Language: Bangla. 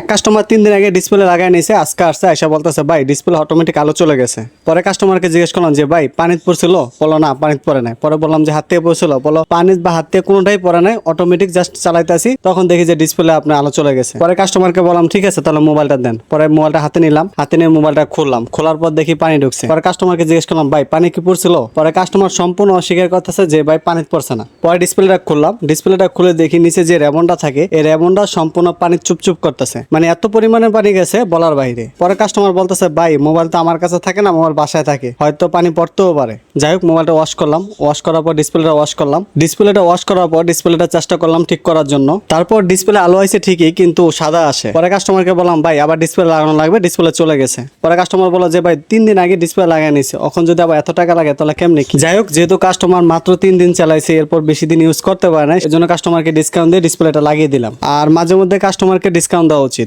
এক কাস্টমার তিন দিন আগে ডিসপ্লে লাগাই নিয়েছে আজকে আসছে এসে বলতেছে, ভাই ডিসপ্লে অটোমেটিক আলো চলে গেছে। পরে কাস্টমারকে জিজ্ঞেস করলাম যে, ভাই, পানিত পড়ছিল? বলো না, পানিত পড়ে নাই। পরে বললাম যে, হাত থেকে পড়ছিল? বলো পানিত বা হাত থেকে কোনোটাই পড়ে নাই অটোমেটিক জাস্ট চালাইতেছি তখন দেখি যে ডিসপ্লে আপনার আলো চলে গেছে। পরে কাস্টমারকে বললাম, ঠিক আছে, তাহলে মোবাইলটা দেন। পরে মোবাইলটা হাতে নিলাম, হাতে নিয়ে মোবাইলটা খুললাম। খোলার পর দেখি পানি ঢুকছে। পরে কাস্টমারকে জিজ্ঞেস করলাম, ভাই, পানি কি পড়ছিল? পরে কাস্টমার সম্পূর্ণ অস্বীকার করতেছে যে, ভাই, পানিত পড়ছে না। পরে ডিসপ্লেটা খুললাম। ডিসপ্লেটা খুলে দেখি নিচে যে রেবনটা থাকে, এই রেবনটা সম্পূর্ণ পানি চুপচুপ করতেছে। মানে এত পরিমাণে পানি গেছে বলার বাইরে। পরে কাস্টমার বলতেছে, ভাই মোবাইল তো আমার কাছে থাকে না মোবাইল বাসায় থাকে। হয়তো পানি পড়তেও পারে। যাই হোক মোবাইলটা ওয়াশ করলাম। ওয়াশ করার পর ডিসপ্লেটা ওয়াশ করলাম। ডিসপ্লেটা ওয়াশ করার পর ডিসপ্লেটা চেষ্টা করলাম ঠিক করার জন্য। তারপর ডিসপ্লে আলো আইছে ঠিকই, কিন্তু সাদা আসে। পরে কাস্টমারকে বললাম, ভাই, আবার ডিসপ্লে লাগানো লাগবে ডিসপ্লে চলে গেছে। পরে কাস্টমার বলল যে, ভাই, তিন দিন আগে ডিসপ্লে লাগাই নিছে। এখন যদি আবার এত টাকা লাগে, তাহলে কেমনি কি? যাই হোক, যেহেতু কাস্টমার মাত্র তিন দিন চালাইছে, এরপর বেশি দিন ইউজ করতে পারে না এজন্য কাস্টমারকে ডিসকাউন্ট দিয়ে ডিসপ্লেটা লাগিয়ে দিলাম। আর মাঝে মধ্যে কাস্টমারকে ডিসকাউন্ট দেওয়া উচিত।